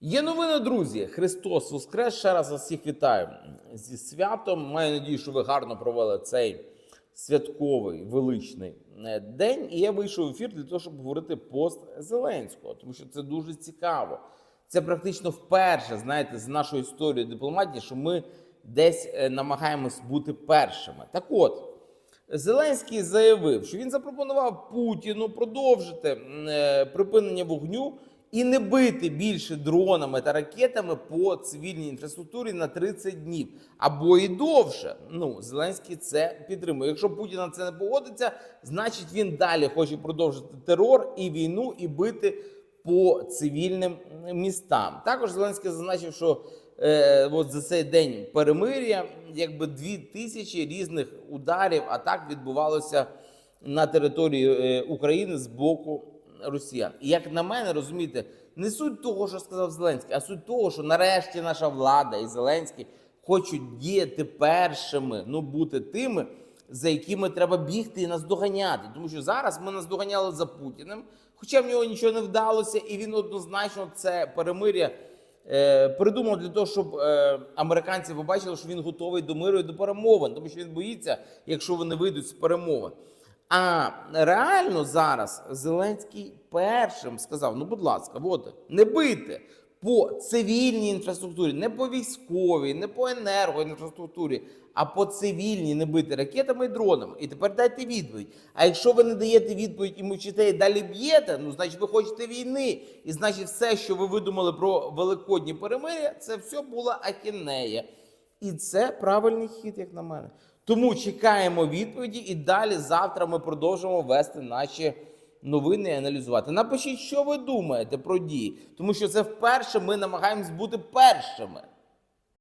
Є новини, друзі. Христос Воскрес. Ще раз вас всіх вітаю зі святом. Маю надію, що ви гарно провели цей святковий величний е, день. І я вийшов в ефір для того, щоб говорити пост Зеленського, тому що це дуже цікаво. Це практично вперше, знаєте, з нашої історії дипломатії, що ми десь е, намагаємось бути першими. Так от. Зеленський заявив, що він запропонував Путіну продовжити е, припинення вогню і не бити більше дронами та ракетами по цивільній інфраструктурі на 30 днів або і довше. Ну Зеленський це підтримує. Якщо Путін на це не погодиться, значить він далі хоче продовжити терор і війну і бити по цивільним містам. Також Зеленський зазначив, що е, от за цей день перемир'я, якби дві тисячі різних ударів атак відбувалося на території е, України з боку росіян. І як на мене, розумієте, не суть того, що сказав Зеленський, а суть того, що нарешті наша влада і Зеленський хочуть діяти першими, ну бути тими, за якими треба бігти і наздоганяти. Тому що зараз ми наздоганяли за Путіним, хоча в нього нічого не вдалося, і він однозначно це перемир'я придумав для того, щоб е, американці побачили, що він готовий до миру і до перемовин, тому що він боїться, якщо вони вийдуть з перемовин. А реально зараз Зеленський першим сказав: ну, будь ласка, от, не бийте по цивільній інфраструктурі, не по військовій, не по енергоінфраструктурі, а по цивільній не бити ракетами і дронами. І тепер дайте відповідь. А якщо ви не даєте відповідь і мовчите і далі б'єте, ну значить ви хочете війни. І значить, все, що ви видумали про великодні перемиря, це все була ахінея. І це правильний хід, як на мене. Тому чекаємо відповіді, і далі завтра ми продовжимо вести наші новини аналізувати. Напишіть, що ви думаєте про дії, тому що це вперше ми намагаємось бути першими.